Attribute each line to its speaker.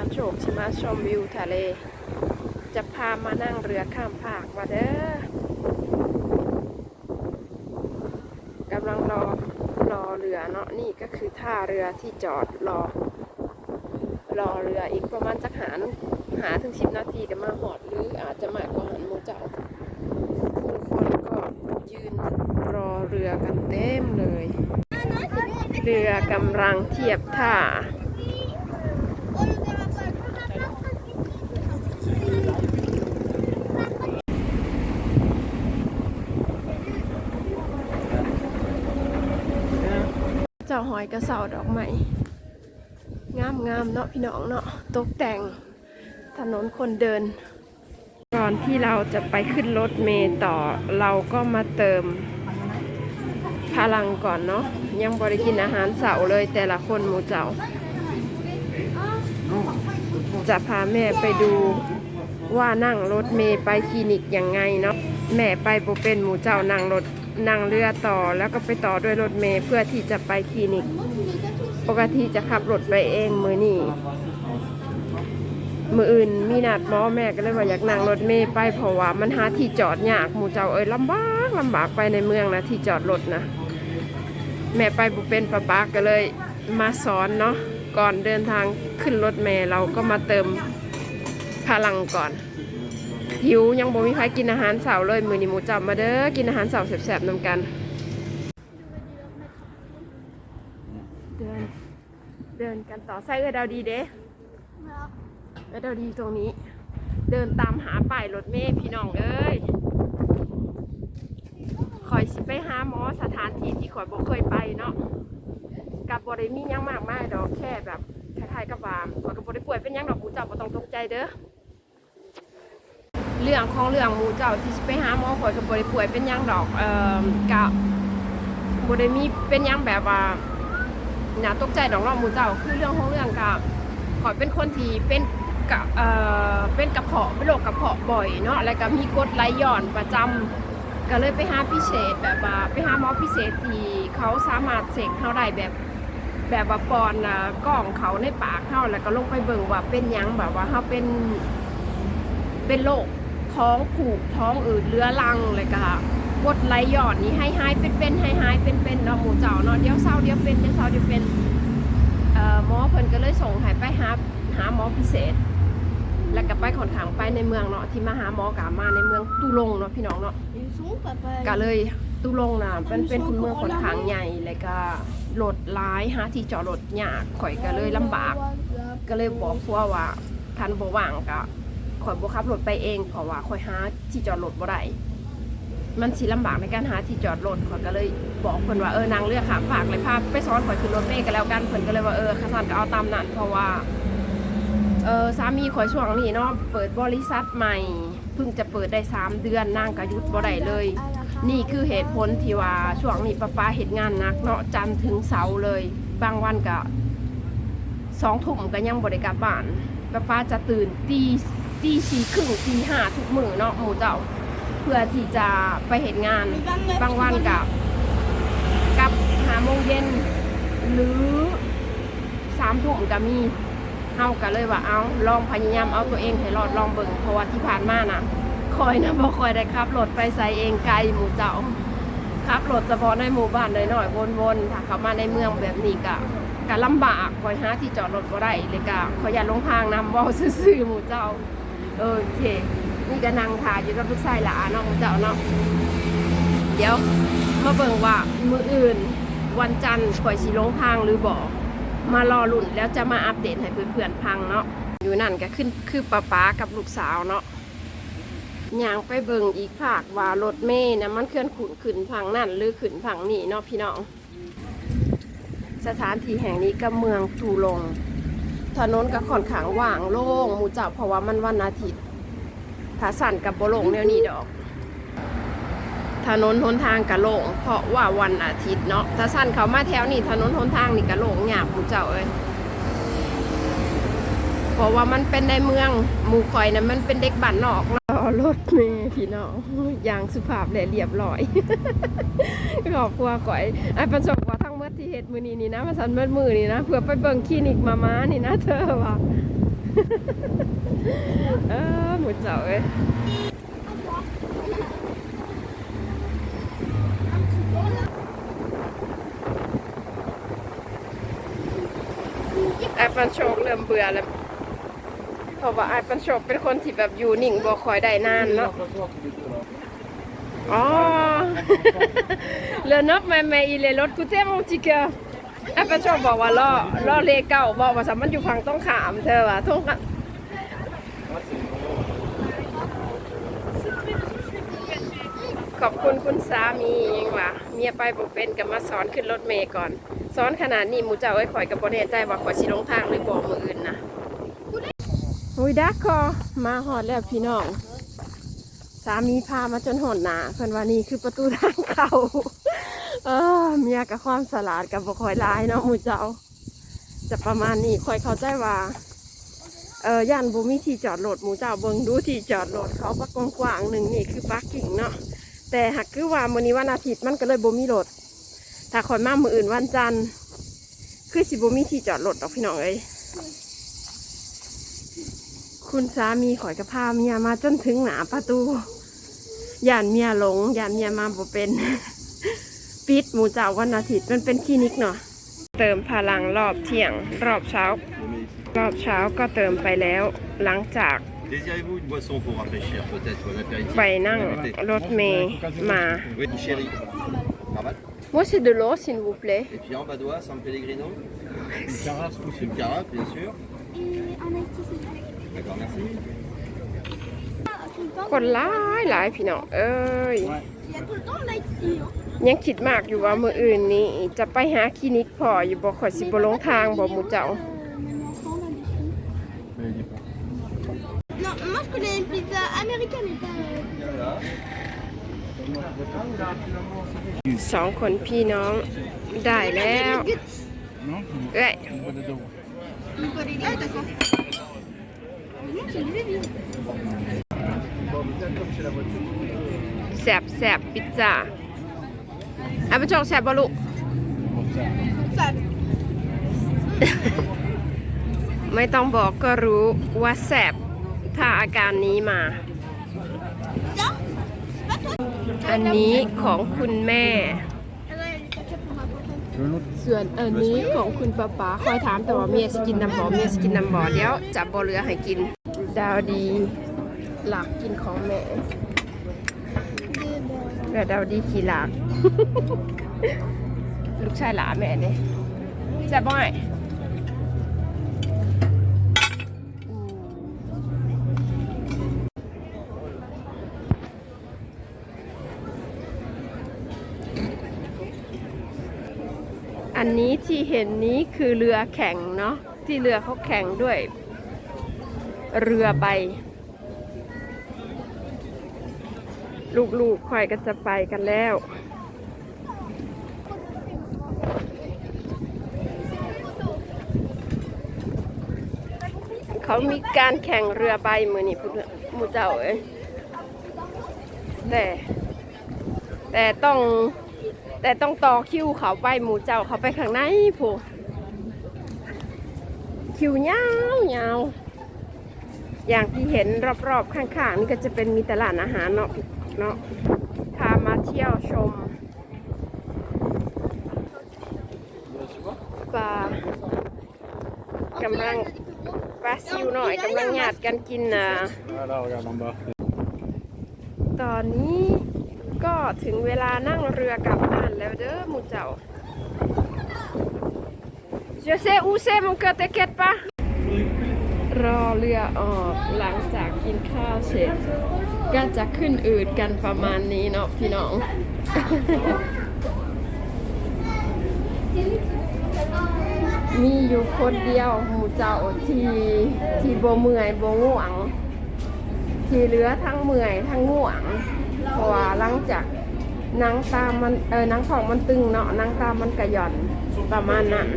Speaker 1: านโชคชิมาชมวิวทะเล จะพามานั่งเรือข้ามภาคมาเด้อกำลังรอรอเรือเนาะนี่ก็คือท่าเรือที่จอดรอ รอเรืออีกประมาณจักหาหาถึงสิบนาทีก็มาหอดหรืออาจจะมากกว่าหันหมูเจ้าผู้คนก็ยืนรอเรือกันเต็มเลย เรือกำลังเทียบท่า เจ้าหอยกระเสาดอกไม้งามงามๆเนาะพี่น้องเนาะตกแต่งถนนคนเดิน ก่อนที่เราจะไปขึ้นรถเมล์ต่อเราก็มาเติมพลังก่อนเนาะยังบริกินอาหารเสาเลยแต่ละคนหมูเจ้า จะพาแม่ไปดูว่านั่งรถเมล์ไปคลินิกยังไงเนาะแม่ไปโบเป็นหมูเจ้านั่งรถ นั่งเรือต่อแล้วก็ไปต่อด้วยรถเมล์เพื่อที่จะไปคลินิก ปกติจะขับรถไปเองมือนี่มืออื่นมีนัดหมอแม่ก็เลยว่าอยากนั่งรถเมล์ไปเพราะว่ามันหาที่จอดยากหมู่เจ้าเอ้ยลำบากลำบากไปในเมืองนะที่จอดรถนะแม่ไปบุเป็นปะปาก็เลยมาสอนเนาะก่อนเดินทางขึ้นรถเมล์เราก็มาเติมพลังก่อน หิวยังบ่มีใครกินอาหารเสาร์เลยมือนี้หมูจับมาเด้อกินอาหารเสาร์แซ่บๆนำกันเดินเดินกันต่อไส้เออดาวดีเด้เออดาวดีตรงนี้ เดินตามหาป้ายรถเมล์พี่น้องเอ้ยคอยสิไปหาหมอสถานที่ที่คอยบ่เคยไปเนาะกับบริมีหยังมากมายดอกแค่แบบคล้ายๆกับว่าคอยกับบริป่วยเป็นหยังดอกหมูจับบ่ต้องตกใจเด้อ เรื่องของเรื่องหมูเจ้าที่ไปหาหมอข่อยกับบริป่วยเป็นยังดอกเอ่อกับริมีเป็นยังแบบว่าอย่าตกใจดอกเนาะหมูเจ้าคือเรื่องของเรื่องกับข่อยเป็นคนที่เป็นกะเอ่อเป็นกระเพาะเป็นโรคกระเพาะบ่อยเนาะแล้วก็มีกรดไหลย้อนประจำก็เลยไปหาพิเศษแบบว่าไปหาหมอพิเศษที่เขาสามารถเสกเขาได้แบบแบบว่าปอนะกล้องเขาในปากเขาแล้วก็ลงไปเบิ่งว่าเป็นยังแบบว่าเขาเป็นเป็นโรค ท้องผูกท้องอืดเรื้อรังเลยก็กดไหลหย่อนนี่ให้หายเป็นเป็นให้หายเป็นเป็นเนาะหมูเจ้าเนาะเดี๋ยวเศร้าเดี๋ยวเป็นเดี๋ยวเศร้าเดี๋ยวเป็นเอ่อหมอเพิ่นก็เลยส่งให้ไปหาหาหมอพิเศษ แล้วก็ไปขอนขางไปในเมืองเนาะที่มาหาหมอกามาในเมืองตุลงเนาะพี่น้องเนาะ
Speaker 2: Ils sont papa.
Speaker 1: ก็เลยตุลงนะเป็นเป็นคุณเมืองขอนขางใหญ่แล้วก็รถร้ายหาที่จอดรถยากข่อยก็เลยลำบาก ก็เลยบอกพัวว่าคันบ่ว่างก็ ข่อยบ่ขับรถไปเองเพราะว่าข่อยหาที่จอดรถบ่ได้มันสิลำบากในการหาที่จอดรถข่อยก็เลยบอกเพิ่นว่าเออนางเลือกค่ะฝากเลยพาไปซ้อนข่อยขึ้นรถเมล์กันแล้วกันเพิ่นก็เลยว่าเออข้าสันก็เอาตามนั้นเพราะว่าเออสามีข่อยช่วงนี้เนาะเปิดบริษัทใหม่เพิ่งจะเปิดได้สามเดือนนางก็หยุดบ่ได้เลย นี่คือเหตุผลที่ว่าช่วงนี้ป้าป้าเห็นงานหนักเนาะจันถึงเสาเลย บางวันก็สองทุ่มก็ยังบริกลับบ้านป้าป้าจะตื่นตี ตีสี่ครึ่งตีห้าทุกมือเนาะหมูเจ้า เพื่อที่จะไปเห็นงานบางวันกับกับหาโมงเย็นหรือสามทุ่มก็มีเฮาก็เลยว่าเอาลองพยายามเอาตัวเองให้รอดลองเบิ่งเพราะว่าที่ผ่านมานะคอยนะบ่คอยได้ขับรถไปใส่เองไกลหมู่เจ้าขับรถเฉพาะในหมู่บ้านหน้อยๆวนๆถ้าเข้ามาในเมืองแบบนี้ก็ก็ลำบากคอยหาที่จอดรถบ่ได้เลยก็ขอยอย่าลงทางนำเว้าซื่อๆหมู่เจ้า โอเค นี่ก็นั่งถ่ายอยู่กับลูกชายหลานเนาะหมู่เจ้าเนาะเดี๋ยวมาเบิ่งว่ามืออื่น วันจันทร์ข่อยสิลงทางหรือบ่มารอลุ่นแล้วจะมาอัปเดตให้เพื่อนๆพังเนาะอยู่นั่นก็ขึ้นคือป้าป๊ากับลูกสาวเนาะย่างไปเบิ่งอีกภาคว่ารถเมย์นะมันเคลื่อนขุนขึ้นพังนั่นหรือขึ้นพังนี่เนาะพี่น้องสถานที่แห่งนี้ก็เมืองตูลง ถนนก็ค่อนข้างว่างโล่งหมู่เจ้าเพราะว่ามันวันอาทิตย์ถ้าสั่นกับโบลงแนวนี้ดอก ถนนหนทางกะโล่งเพราะว่าวันอาทิตย์เนาะถ้าสั้นเขามาแถวนี่ถนนหนทางนี่กะโล่งหยาบหมูเจ้าเอ้ยเพราะว่ามันเป็นในเมืองหมู่คอยนะมันเป็นเด็กบ้านนอกเนารถเมย์พี่น้องอย่างสุภาพและเรียบร้อยขอบครัวก่อยไอ้ประสบ ที่เฮ็ดมือนี้นี่นะมาสันเมื่อมือนี่นะเพื่อไปเบิ่งคลินิกมาม้านี่นะเธอว่าเออหมูเจ้าเอ้ยไอ้ปันโชคเริ่มเบื่อแล้วเพราะว่าไอ้ปันโชคเป็นคนที่แบบอยู่นิ่งบ่คอยได้นานเนาะอ๋อ le note mais mais il est l'autre côté mon petit cœur ไอ้ปันโชคบอกว่าล้อล้อเลเก่าบอกว่าสามันอยู่ฝั่งต้องขามเธอว่ะทงกันขอบคุณคุณสามียังว่ะเมียไปบ่เป็นก็มาสอนขึ้นรถเมย์ก่อน สอนขนาดนี้มูเจ้าเอ้ข่อยกับบ่แน่ใจว่าข่อยสิลงทางหรือบ่มืออื่นนะอุ้ยดักคอมาหอดแล้วพี่น้อง สามีพามาจนหดหนาเพิ่นว่านี่คือประตูทางเข้าเออเมียกับความสลาดกับบ่คอยร้ายเนาะหมูเจ้า จะประมาณนี้คอยเข้าใจว่า เออย่านบ่มีที่จอดรถหมูเจ้าเบิ่งดูที่จอดรถเขาปักกว้างๆหนึ่งนี่คือปาร์กิ้งเนาะแต่หากคือว่ามื้อนี้วันอาทิตย์มันก็เลยบ่มีรถถ้าคอยมามื้ออื่นวันจันทร์คือสิบ่มีที่จอดรถดอกพี่น้องเอ้ย คุณสามีข่อยก็พาเมียมาจนถึงหน้าประตูย่านเมียหลงย่านเมียมาบ่เป็น ปิดหมูเจ้าวันอาทิตย์มันเป็นคลินิกเนาะเติมพลังรอบเที่ยง รอบเช้า รอบเช้าก็เติมไปแล้ว หลังจาก
Speaker 2: Désirez-vous une boisson pour rafraîchir peut-être ou un apéritif
Speaker 1: ไปนั่งรถเมย์มา
Speaker 2: Oui, chéri. Rabat.
Speaker 1: Moi c'est de l'eau s'il vous plaît
Speaker 2: Et puis en badois, San Pellegrino
Speaker 3: Une carafe aussi.
Speaker 2: Une carafe, bien sûr.
Speaker 4: Et un iced tea, s'il vous plaît.
Speaker 2: D'accord, merci.
Speaker 4: Tout le temps,
Speaker 1: คนหลายหลายพี่น้องเอ้ย
Speaker 4: il y a tout le temps l'iced tea. Hein.
Speaker 1: ยังคิดมากอยู่ว่ามืออื่นนี้จะไปหาคลินิกพออยู่บอกขอยสิบลงทางบอกหมูเจ้า
Speaker 4: Euh, même enfant, on a des choses.
Speaker 3: Mais il dit pas.
Speaker 4: Non, moi je connais une pizza américaine et pas. euh,
Speaker 1: สองคนพี่น้องได้แล้ว
Speaker 4: les guts.
Speaker 3: Non
Speaker 1: แสบแสบปิซซ่าเอาไปจองแสบบอลุ
Speaker 3: Pour ça.
Speaker 4: Ça.
Speaker 1: ไม่ต้องบอกก็รู้ว่าแสบถ้าอาการนี้มา
Speaker 4: Tiens, c'est pas toi.
Speaker 1: อันนี้ของคุณแม่
Speaker 4: Ah ouais, les paquets pour ma prochaine.
Speaker 3: Tu veux l'autre
Speaker 1: ส่วนอันนี้ของคุณป้าป๋าคอยถามแต่ว่าเมียสกินน้ำบ่อเมียสกินน้ำบ่อเดี๋ยวจับบ่อเรือให้กิน ดาวดี หลักกินของแม่
Speaker 4: Des
Speaker 1: แล้วดาวดีขี่หลัก ลูกชายหลาแม่เนี่ยแซ่บบ่อยอันนี้ที่เห็นนี้คือเรือแข่งเนาะที่เรือเขาแข่งด้วย เรือใบ ลูกๆคอยก็จะไปกันแล้ว เขามีการแข่งเรือใบมือนี่พุทธหมูเจ้าเอ้ยแต่แต่ต้องแต่ต้องต่อคิวเขาไปหมูเจ้าเขาไปข้างในผู้คิวยาวยาวอย่างที่เห็นรอบๆข้างๆนี่ก็จะเป็นมีตลาดอาหารเนาะ เนาะพามาเที่ยวชมปลากำลังปลาซิวหน่อยกำลังหยาดกันกินนะ
Speaker 3: Voilà, regarde en bas.
Speaker 1: ตอนนี้ก็ถึงเวลานั่งเรือกลับบ้านแล้วเด้อหมูเจ้า Je sais où c'est mon cœur t'inquiète pas รอเรือออกหลังจากกินข้าวเสร็จ ก็จะขึ้นอืดกันประมาณนี้เนาะพี่น้อง มีอยู่คนเดียวหมูเจ้าที่ที่โบเมื่อยโบง่วง ที่เหลือทั้งเมื่อยทั้งง่วงเพราะว่าหลังจากนังตามันเออนังของมันตึงเนาะนังตามันกระหย่อนประมาณนั้น